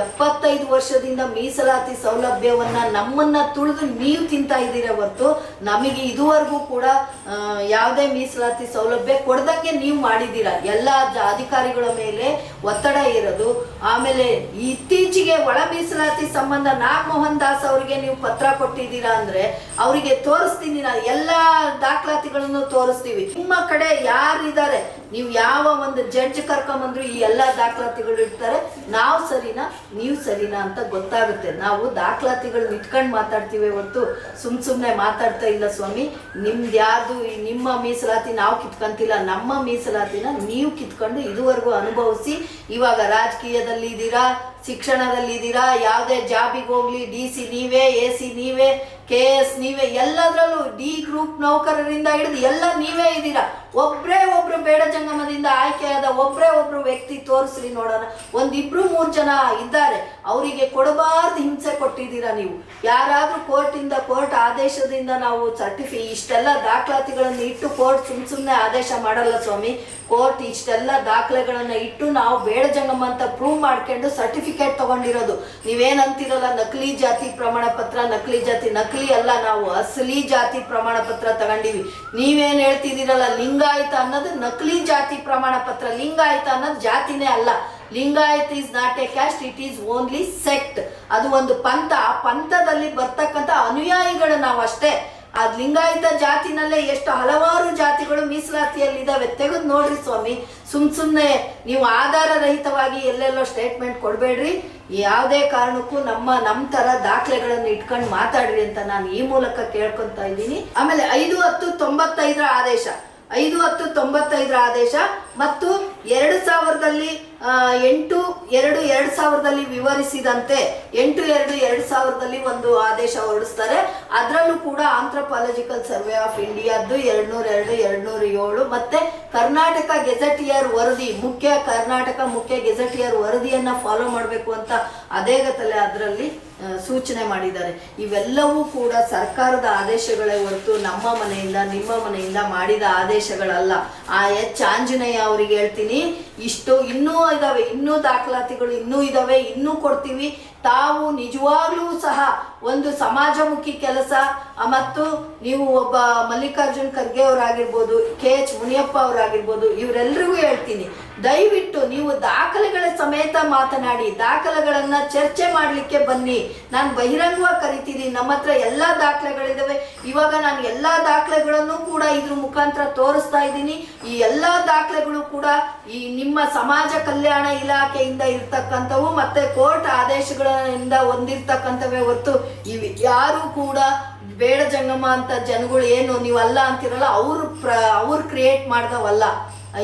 ಎಪ್ಪತ್ತೈದು ವರ್ಷದಿಂದ ಮೀಸಲಾತಿ ಸೌಲಭ್ಯವನ್ನ ನಮ್ಮನ್ನ ತುಳಿದು ನೀವು ತಿಂತಾ ಇದ್ದೀರ ಹೊರತು ನಮಗೆ ಇದುವರೆಗೂ ಕೂಡ ಯಾವುದೇ ಮೀಸಲಾತಿ ಸೌಲಭ್ಯ ಕೊಡದಕ್ಕೆ ನೀವು ಮಾಡಿದ್ದೀರಾ? ಎಲ್ಲ ಅಧಿಕಾರಿಗಳ ಮೇಲೆ ಒತ್ತಡ ಇರೋದು. ಆಮೇಲೆ ಇತ್ತೀಚೆಗೆ ಒಳ ಮೀಸಲಾತಿ ಸಂಬಂಧ ನಾಗಮೋಹನ್ ದಾಸ್ ಅವರಿಗೆ ನೀವು ಪತ್ರ ಕೊಟ್ಟಿದ್ದೀರಾ ಅಂದ್ರೆ ಅವರಿಗೆ ತೋರಿಸ್ತೀನಿ ನಾನು. ಎಲ್ಲ ದಾಖಲಾತಿಗಳನ್ನು ತೋರಿಸ್ತೀವಿ. ನಿಮ್ಮ ಕಡೆ ಯಾರಿದ್ದಾರೆ? ನೀವು ಯಾವ ಒಂದು ಜಡ್ಜ್ ಕರ್ಕೊಂಬಂದ್ರು ಈ ಎಲ್ಲ ದಾಖಲಾತಿಗಳು ಇಡ್ತಾರೆ. ನಾವು ಸರಿನಾ, ನೀವು ಸರಿನಾ ಅಂತ ಗೊತ್ತಾಗುತ್ತೆ. ನಾವು ದಾಖಲಾತಿಗಳನ್ನ ಇಟ್ಕೊಂಡು ಮಾತಾಡ್ತೀವಿ ಹೊರತು ಸುಮ್ ಸುಮ್ಮನೆ ಮಾತಾಡ್ತಾ ಇಲ್ಲ ಸ್ವಾಮಿ. ನಿಮ್ದು ಯಾರ್ದು ನಿಮ್ಮ ಮೀಸಲಾತಿ ನಾವು ಕಿತ್ಕೊಂತಿಲ್ಲ. ನಮ್ಮ ಮೀಸಲಾತಿನ ನೀವು ಕಿತ್ಕೊಂಡು ಇದುವರೆಗೂ ಅನುಭವಿಸಿ. ಇವಾಗ ರಾಜಕೀಯದಲ್ಲಿ ಇದ್ದೀರಾ ಶಿಕ್ಷಣದಲ್ಲಿ ಇದ್ದೀರಾ? ಯಾವುದೇ ಜಾಬಿಗೆ ಹೋಗ್ಲಿ, ಡಿ ಸಿ ನೀವೇ, ಎ ಸಿ ನೀವೇ, ಕೆ ಎಸ್ ನೀವೇ, ಎಲ್ಲದರಲ್ಲೂ ಡಿ ಗ್ರೂಪ್ ನೌಕರರಿಂದ ಹಿಡಿದು ಎಲ್ಲ ನೀವೇ ಇದ್ದೀರಾ? ಒಬ್ಬರೇ ಒಬ್ರು ಬೇಡ ಜಂಗಮದಿಂದ ಆಯ್ಕೆಯಾದ ಒಬ್ಬರೇ ಒಬ್ರು ವ್ಯಕ್ತಿ ತೋರಿಸ್ರಿ ನೋಡೋಣ. ಒಂದಿಬ್ರು ಮೂರು ಜನ ಇದ್ದಾರೆ. ಅವರಿಗೆ ಕೊಡಬಾರ್ದು ಹಿಂಸೆ ಕೊಟ್ಟಿದ್ದೀರಾ ನೀವು? ಯಾರಾದರೂ ಕೋರ್ಟಿಂದ ಕೋರ್ಟ್ ಆದೇಶದಿಂದ ನಾವು ಸರ್ಟಿಫಿ, ಇಷ್ಟೆಲ್ಲ ದಾಖಲಾತಿಗಳನ್ನು ಇಟ್ಟು ಕೋರ್ಟ್ ಸುಮ್ ಸುಮ್ಮನೆ ಆದೇಶ ಮಾಡಲ್ಲ ಸ್ವಾಮಿ. ಕೋರ್ಟ್ ಇಷ್ಟೆಲ್ಲ ದಾಖಲೆಗಳನ್ನು ಇಟ್ಟು ನಾವು ಬೇಡ ಜಂಗಮ ಅಂತ ಪ್ರೂವ್ ಮಾಡ್ಕೊಂಡು ಸರ್ಟಿಫಿಕೇಟ್ ತಗೊಂಡಿರೋದು. ನೀವೇನಂತಿರಲ್ಲ, ನಕಲಿ ಜಾತಿ ಪ್ರಮಾಣ ಪತ್ರ, ನಕಲಿ ಜಾತಿ, ನಕಲಿ ಅಲ್ಲ ನಾವು, ಅಸಲಿ ಜಾತಿ ಪ್ರಮಾಣ ಪತ್ರ ತಗೊಂಡಿವಿ. ನೀವೇನು ಹೇಳ್ತಿದ್ದೀರಲ್ಲ, ಲಿಂಗಾಯತ ಅನ್ನೋದು ನಕಲಿ ಜಾತಿ ಪ್ರಮಾಣ ಪತ್ರ. ಲಿಂಗಾಯತ ಅನ್ನೋದು ಜಾತಿನೇ ಅಲ್ಲ. Lingayat is not a caste it is only sect ಅದು ಒಂದು ಪಂಥ. ಆ ಪಂಥದಲ್ಲಿ ಬರ್ತಕ್ಕಂಥ ಅನುಯಾಯಿಗಳು ನಾವು ಅಷ್ಟೇ ಆ ಲಿಂಗಾಯತ ಜಾತಿನಲ್ಲೇ ಎಷ್ಟು ಹಲವಾರು ಜಾತಿಗಳು ಮೀಸಲಾತಿಯಲ್ಲಿದ್ದಾವೆ ತೆಗೆದು ನೋಡ್ರಿ ಸ್ವಾಮಿ, ಸುಮ್ ಸುಮ್ಮನೆ ನೀವು ಆಧಾರ ರಹಿತವಾಗಿ ಎಲ್ಲೆಲ್ಲೋ ಸ್ಟೇಟ್ಮೆಂಟ್ ಕೊಡಬೇಡ್ರಿ. ಯಾವುದೇ ಕಾರಣಕ್ಕೂ ನಮ್ಮ ನಮ್ಮ ತರ ದಾಖಲೆಗಳನ್ನು ಇಟ್ಕೊಂಡು ಮಾತಾಡ್ರಿ ಅಂತ ನಾನು ಈ ಮೂಲಕ ಕೇಳ್ಕೊತಾ ಇದ್ದೀನಿ. ಆಮೇಲೆ ಐದು ಹತ್ತು ತೊಂಬತ್ತೈದರ ಆದೇಶ. ಐದು ಹತ್ತು ತೊಂಬತ್ತೈದರ ಆದೇಶ. ಮತ್ತು ಎರಡು ಸಾವಿರದಲ್ಲಿ ಎಂಟು ಎರಡು ಎರಡು ಸಾವಿರದಲ್ಲಿ ವಿವರಿಸಿದಂತೆ ಎಂಟು, ಎರಡು ಎರಡು ಸಾವಿರದಲ್ಲಿ ಒಂದು ಆದೇಶ ಹೊರಡಿಸ್ತಾರೆ. ಅದರಲ್ಲೂ ಕೂಡ ಆಂಥ್ರೋಪಾಲಜಿಕಲ್ ಸರ್ವೆ ಆಫ್ ಇಂಡಿಯಾದ್ದು ಎರಡ್ನೂರ, ಎರಡು, ಎರಡ್ನೂರ ಏಳು ಮತ್ತೆ ಕರ್ನಾಟಕ ಗೆಜೆಟಿಯರ್ ವರದಿ, ಮುಖ್ಯ ಕರ್ನಾಟಕ ಮುಖ್ಯ ಗೆಜೆಟಿಯರ್ ವರದಿಯನ್ನ ಫಾಲೋ ಮಾಡಬೇಕು ಅಂತ ಅದೇ ಗತಲೆ ಅದರಲ್ಲಿ ಸೂಚನೆ ಮಾಡಿದ್ದಾರೆ. ಇವೆಲ್ಲವೂ ಕೂಡ ಸರ್ಕಾರದ ಆದೇಶಗಳೇ ಹೊರತು ನಮ್ಮ ಮನೆಯಿಂದ, ನಿಮ್ಮ ಮನೆಯಿಂದ ಮಾಡಿದ ಆದೇಶಗಳಲ್ಲ. ಆ ಎಚ್ ಆಂಜನೇಯ ಅವರಿಗೆ ಹೇಳ್ತೀನಿ, ಇಷ್ಟು ಇನ್ನೂ ಇದಾವೆ, ಇನ್ನೂ ದಾಖಲಾತಿಗಳು ಇನ್ನೂ ಇದಾವೆ, ಇನ್ನೂ ಕೊಡ್ತೀವಿ. ತಾವು ನಿಜವಾಗ್ಲೂ ಸಹ ಒಂದು ಸಮಾಜಮುಖಿ ಕೆಲಸ. ಮತ್ತು ನೀವು ಒಬ್ಬ ಮಲ್ಲಿಕಾರ್ಜುನ್ ಖರ್ಗೆ ಅವರಾಗಿರ್ಬೋದು, ಕೆ ಎಚ್ ಮುನಿಯಪ್ಪ ಅವರಾಗಿರ್ಬೋದು ಇವರೆಲ್ಲರಿಗೂ ಹೇಳ್ತೀನಿ. ದಯವಿಟ್ಟು ನೀವು ದಾಖಲೆಗಳ ಸಮೇತ ಮಾತನಾಡಿ, ದಾಖಲೆಗಳನ್ನ ಚರ್ಚೆ ಮಾಡಲಿಕ್ಕೆ ಬನ್ನಿ. ನಾನು ಬಹಿರಂಗವಾಗಿ ಕರಿತೀನಿ, ನಮ್ಮ ಹತ್ರ ಎಲ್ಲ ದಾಖಲೆಗಳಿದಾವೆ. ಇವಾಗ ನಾನು ಎಲ್ಲ ದಾಖಲೆಗಳನ್ನು ಕೂಡ ಇದ್ರ ಮುಖಾಂತರ ತೋರಿಸ್ತಾ ಇದ್ದೀನಿ. ಈ ಎಲ್ಲ ದಾಖಲೆಗಳು ಕೂಡ ಈ ನಿಮ್ಮ ಸಮಾಜ ಕಲ್ಯಾಣ ಇಲಾಖೆಯಿಂದ ಇರ್ತಕ್ಕಂಥವು ಮತ್ತೆ ಕೋರ್ಟ್ ಆದೇಶಗಳಿಂದ ಹೊಂದಿರ್ತಕ್ಕಂಥವೇ ಹೊರತು ಇವು ಯಾರು ಕೂಡ ಬೇಡ ಜಂಗಮ ಅಂತ ಜನಗಳು ಏನು ನೀವಲ್ಲ ಅಂತಿರಲ್ಲ, ಅವರು ಪ್ರ ಅವ್ರು ಕ್ರಿಯೇಟ್ ಮಾಡ್ದವಲ್ಲ.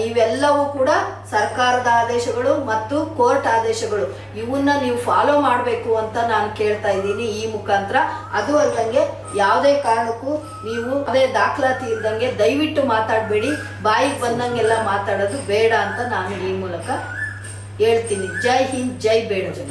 ಇವೆಲ್ಲವೂ ಕೂಡ ಸರ್ಕಾರದ ಆದೇಶಗಳು ಮತ್ತು ಕೋರ್ಟ್ ಆದೇಶಗಳು. ಇವನ್ನ ನೀವು ಫಾಲೋ ಮಾಡಬೇಕು ಅಂತ ನಾನು ಕೇಳ್ತಾ ಇದ್ದೀನಿ ಈ ಮುಖಾಂತರ. ಅದು ಅಲ್ಲದಂಗೆ ಯಾವುದೇ ಕಾರಣಕ್ಕೂ ನೀವು ಅದೇ ದಾಖಲಾತಿ ಇಲ್ದಂಗೆ ದಯವಿಟ್ಟು ಮಾತಾಡಬೇಡಿ. ಬಾಯಿಗೆ ಬಂದಂಗೆಲ್ಲ ಮಾತಾಡೋದು ಬೇಡ ಅಂತ ನಾನು ಈ ಮೂಲಕ ಹೇಳ್ತೀನಿ. ಜೈ ಹಿಂದ್, ಜೈ ಬೇಡ ಜನ